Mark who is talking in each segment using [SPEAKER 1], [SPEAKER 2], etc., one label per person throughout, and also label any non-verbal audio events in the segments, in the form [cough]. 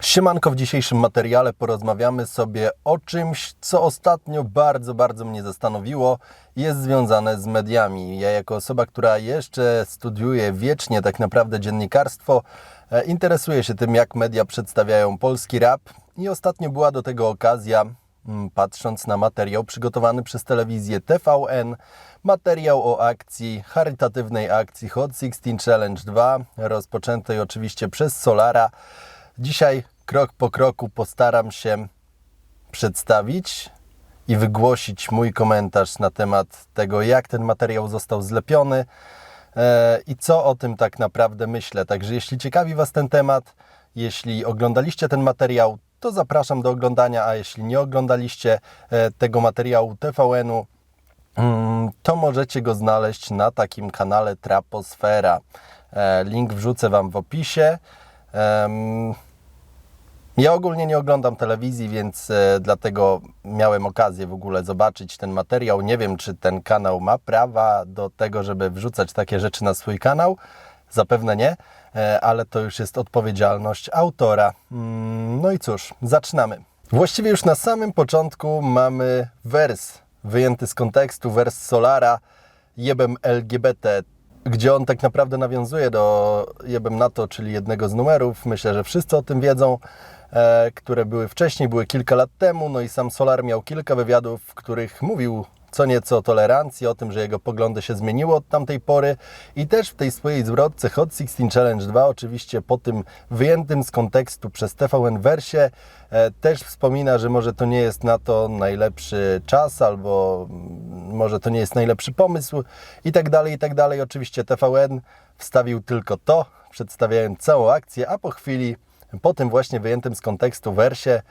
[SPEAKER 1] Siemanko, w dzisiejszym materiale porozmawiamy sobie o czymś, co ostatnio bardzo, bardzo mnie zastanowiło. Jest związane z mediami. Ja jako osoba, która jeszcze studiuje wiecznie tak naprawdę dziennikarstwo, e, interesuję się tym, jak media przedstawiają polski rap i ostatnio była do tego okazja, mm, patrząc na materiał przygotowany przez telewizję TVN, materiał o akcji, charytatywnej akcji Hot 16 Challenge 2, rozpoczętej oczywiście przez Solara. Dzisiaj krok po kroku postaram się przedstawić i wygłosić mój komentarz na temat tego, jak ten materiał został zlepiony e, i co o tym tak naprawdę myślę. Także jeśli ciekawi Was ten temat, jeśli oglądaliście ten materiał, to zapraszam do oglądania, a jeśli nie oglądaliście e, tego materiału TVN-u, mm, to możecie go znaleźć na takim kanale Traposfera. E, Link wrzucę Wam w opisie. Ja ogólnie nie oglądam telewizji, więc e, dlatego miałem okazję w ogóle zobaczyć ten materiał. Nie wiem, czy ten kanał ma prawa do tego, żeby wrzucać takie rzeczy na swój kanał. Zapewne nie, e, ale to już jest odpowiedzialność autora. Mm, No i cóż, zaczynamy. Właściwie już na samym początku mamy wers wyjęty z kontekstu, wers Solara, jebem LGBT, gdzie on tak naprawdę nawiązuje do jebem NATO, czyli jednego z numerów. Myślę, że wszyscy o tym wiedzą, e, które były wcześniej, były kilka lat temu. No i sam Solar miał kilka wywiadów, w których mówił co nieco tolerancji, o tym, że jego poglądy się zmieniły od tamtej pory i też w tej swojej zwrotce Hot 16 Challenge 2, oczywiście po tym wyjętym z kontekstu przez TVN wersie, e, też wspomina, że może to nie jest na to najlepszy czas, albo mm, może to nie jest najlepszy pomysł i tak dalej, i tak dalej. Oczywiście TVN wstawił tylko to, przedstawiając całą akcję, a po chwili, po tym właśnie wyjętym z kontekstu wersie,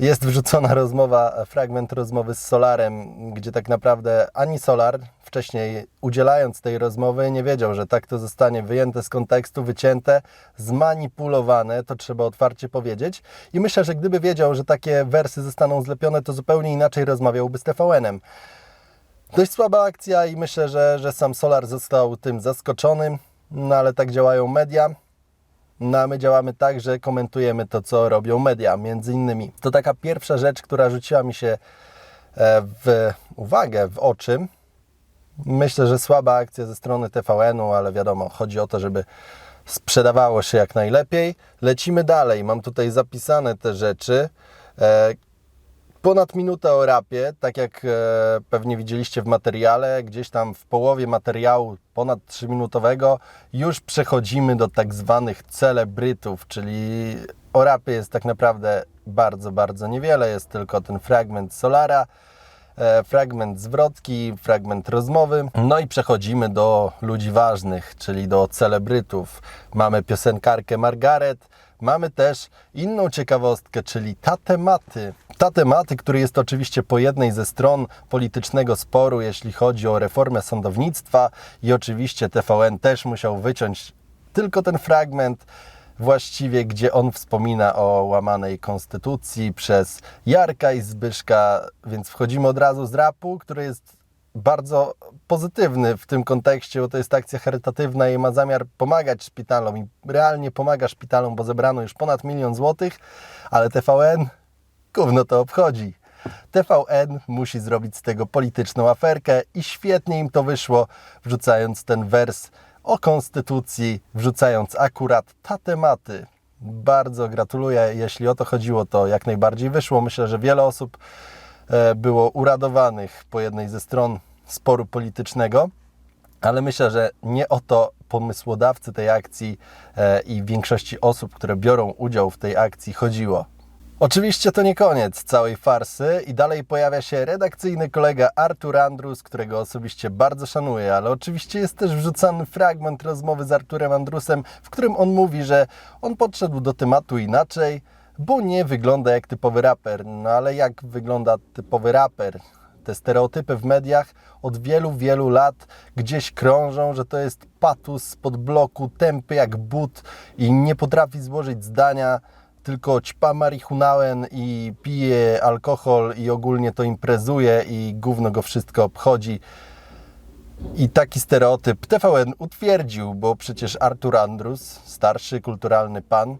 [SPEAKER 1] jest wrzucona rozmowa, fragment rozmowy z Solarem, gdzie tak naprawdę ani Solar wcześniej udzielając tej rozmowy nie wiedział, że tak to zostanie wyjęte z kontekstu, wycięte, zmanipulowane, to trzeba otwarcie powiedzieć. I myślę, że gdyby wiedział, że takie wersy zostaną zlepione, to zupełnie inaczej rozmawiałby z TVN-em. Dość słaba akcja i myślę, że, że sam Solar został tym zaskoczony, no ale tak działają media. No a my działamy tak, że komentujemy to, co robią media, między innymi. To taka pierwsza rzecz, która rzuciła mi się e, w uwagę, w oczy. Myślę, że słaba akcja ze strony TVN-u, ale wiadomo, chodzi o to, żeby sprzedawało się jak najlepiej. Lecimy dalej. Mam tutaj zapisane te rzeczy. Ponad minutę o rapie, tak jak e, pewnie widzieliście w materiale, gdzieś tam w połowie materiału ponad 3-minutowego już przechodzimy do tak zwanych celebrytów, czyli o rapie jest tak naprawdę bardzo, bardzo niewiele, jest tylko ten fragment Solara, e, fragment zwrotki, fragment rozmowy. No i przechodzimy do ludzi ważnych, czyli do celebrytów. Mamy piosenkarkę Margaret, mamy też inną ciekawostkę, czyli Tatematy. Tatematy, który jest oczywiście po jednej ze stron politycznego sporu, jeśli chodzi o reformę sądownictwa i oczywiście TVN też musiał wyciąć tylko ten fragment, właściwie, gdzie on wspomina o łamanej konstytucji przez Jarka i Zbyszka, więc wchodzimy od razu z rapu, który jest bardzo pozytywny w tym kontekście, bo to jest akcja charytatywna i ma zamiar pomagać szpitalom i realnie pomaga szpitalom, bo zebrano już ponad milion złotych, ale TVN gówno to obchodzi. TVN musi zrobić z tego polityczną aferkę i świetnie im to wyszło, wrzucając ten wers o konstytucji, wrzucając akurat ta tematy. Bardzo gratuluję. Jeśli o to chodziło, to jak najbardziej wyszło. Myślę, że wiele osób było uradowanych po jednej ze stron sporu politycznego, ale myślę, że nie o to pomysłodawcy tej akcji e, i większości osób, które biorą udział w tej akcji chodziło. Oczywiście to nie koniec całej farsy i dalej pojawia się redakcyjny kolega Artur Andrus, którego osobiście bardzo szanuję, ale oczywiście jest też wrzucany fragment rozmowy z Arturem Andrusem, w którym on mówi, że on podszedł do tematu inaczej, bo nie wygląda jak typowy raper. No ale jak wygląda typowy raper? Te stereotypy w mediach od wielu, wielu lat gdzieś krążą, że to jest patus spod bloku, tępy jak but i nie potrafi złożyć zdania tylko ćpa marihunauen i pije alkohol i ogólnie to imprezuje i gówno go wszystko obchodzi. I taki stereotyp TVN utwierdził, bo przecież Artur Andrus, starszy kulturalny pan,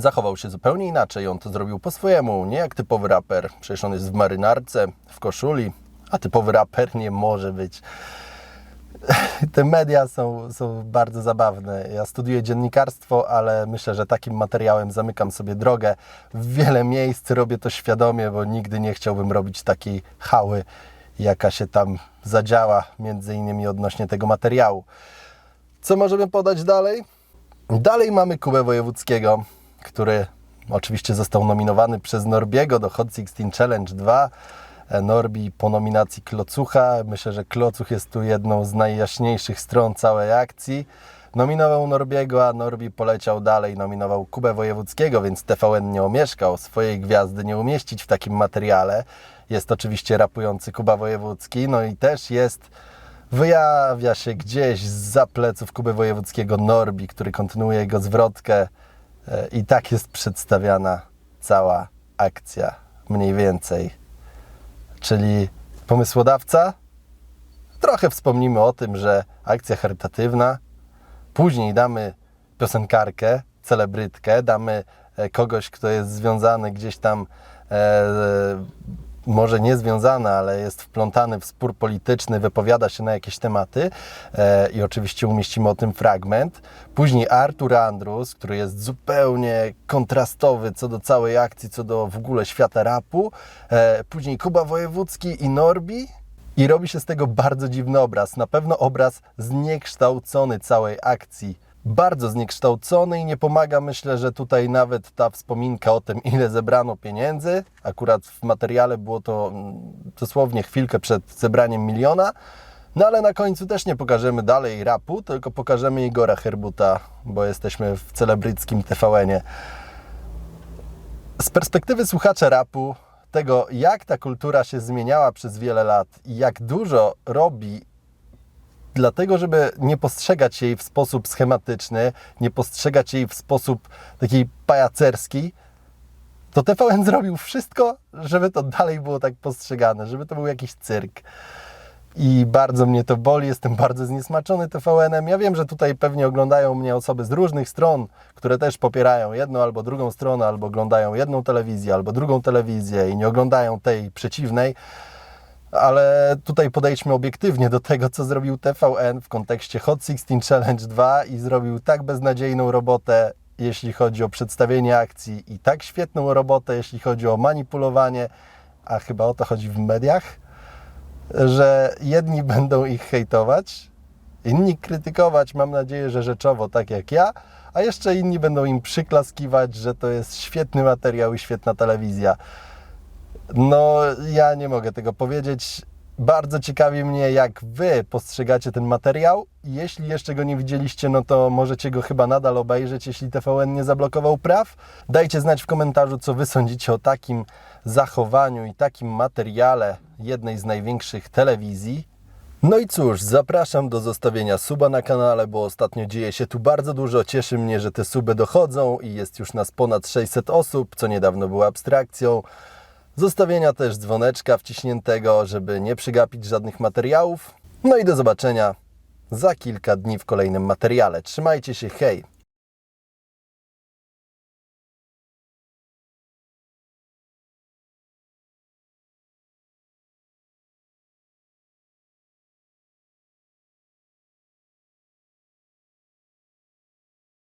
[SPEAKER 1] zachował się zupełnie inaczej. On to zrobił po swojemu, nie jak typowy raper. Przecież on jest w marynarce, w koszuli, a typowy raper nie może być. [laughs] Te media są, są bardzo zabawne. Ja studiuję dziennikarstwo, ale myślę, że takim materiałem zamykam sobie drogę. W wiele miejsc robię to świadomie, bo nigdy nie chciałbym robić takiej hały, jaka się tam zadziała, między innymi odnośnie tego materiału. Co możemy podać dalej? Dalej mamy Kubę Wojewódzkiego, który oczywiście został nominowany przez Norbiego do Hot 16 Challenge 2. E, Norbi po nominacji Klocucha. Myślę, że Klocuch jest tu jedną z najjaśniejszych stron całej akcji. Nominował Norbiego, a Norbi poleciał dalej, nominował Kubę Wojewódzkiego, więc TVN nie omieszkał swojej gwiazdy nie umieścić w takim materiale. Jest oczywiście rapujący Kuba Wojewódzki, no i też jest wyjawia się gdzieś za pleców Kuby Wojewódzkiego Norbi, który kontynuuje jego zwrotkę i tak jest przedstawiana cała akcja, mniej więcej. Czyli pomysłodawca, trochę wspomnimy o tym, że akcja charytatywna, później damy piosenkarkę, celebrytkę, damy e, kogoś, kto jest związany gdzieś tam e, może nie związany, ale jest wplątany w spór polityczny, wypowiada się na jakieś tematy e, i oczywiście umieścimy o tym fragment. Później Artur Andrus, który jest zupełnie kontrastowy co do całej akcji, co do w ogóle świata rapu. E, później Kuba Wojewódzki i Norbi. I robi się z tego bardzo dziwny obraz. Na pewno obraz zniekształcony całej akcji bardzo zniekształcony i nie pomaga. Myślę, że tutaj nawet ta wspominka o tym, ile zebrano pieniędzy, akurat w materiale było to mm, dosłownie chwilkę przed zebraniem miliona, no ale na końcu też nie pokażemy dalej rapu, tylko pokażemy Igora Herbuta, bo jesteśmy w celebryckim TVN-ie. Z perspektywy słuchacza rapu, tego jak ta kultura się zmieniała przez wiele lat i jak dużo robi dlatego, żeby nie postrzegać jej w sposób schematyczny, nie postrzegać jej w sposób taki pajacerski, to TVN zrobił wszystko, żeby to dalej było tak postrzegane, żeby to był jakiś cyrk. I bardzo mnie to boli, jestem bardzo zniesmaczony TVN-em. Ja wiem, że tutaj pewnie oglądają mnie osoby z różnych stron, które też popierają jedną albo drugą stronę, albo oglądają jedną telewizję, albo drugą telewizję i nie oglądają tej przeciwnej ale tutaj podejdźmy obiektywnie do tego, co zrobił TVN w kontekście Hot 16 Challenge 2 i zrobił tak beznadziejną robotę, jeśli chodzi o przedstawienie akcji i tak świetną robotę, jeśli chodzi o manipulowanie, a chyba o to chodzi w mediach, że jedni [laughs] będą ich hejtować, inni krytykować, mam nadzieję, że rzeczowo, tak jak ja, a jeszcze inni będą im przyklaskiwać, że to jest świetny materiał i świetna telewizja. No, ja nie mogę tego powiedzieć. Bardzo ciekawi mnie, jak Wy postrzegacie ten materiał. Jeśli jeszcze go nie widzieliście, no to możecie go chyba nadal obejrzeć, jeśli TVN nie zablokował praw. Dajcie znać w komentarzu, co Wy sądzicie o takim zachowaniu i takim materiale jednej z największych telewizji. No i cóż, zapraszam do zostawienia suba na kanale, bo ostatnio dzieje się tu bardzo dużo. Cieszy mnie, że te suby dochodzą i jest już nas ponad 600 osób, co niedawno było abstrakcją. Zostawienia też dzwoneczka wciśniętego, żeby nie przegapić żadnych materiałów. No i do zobaczenia za kilka dni w kolejnym materiale. Trzymajcie się, hej!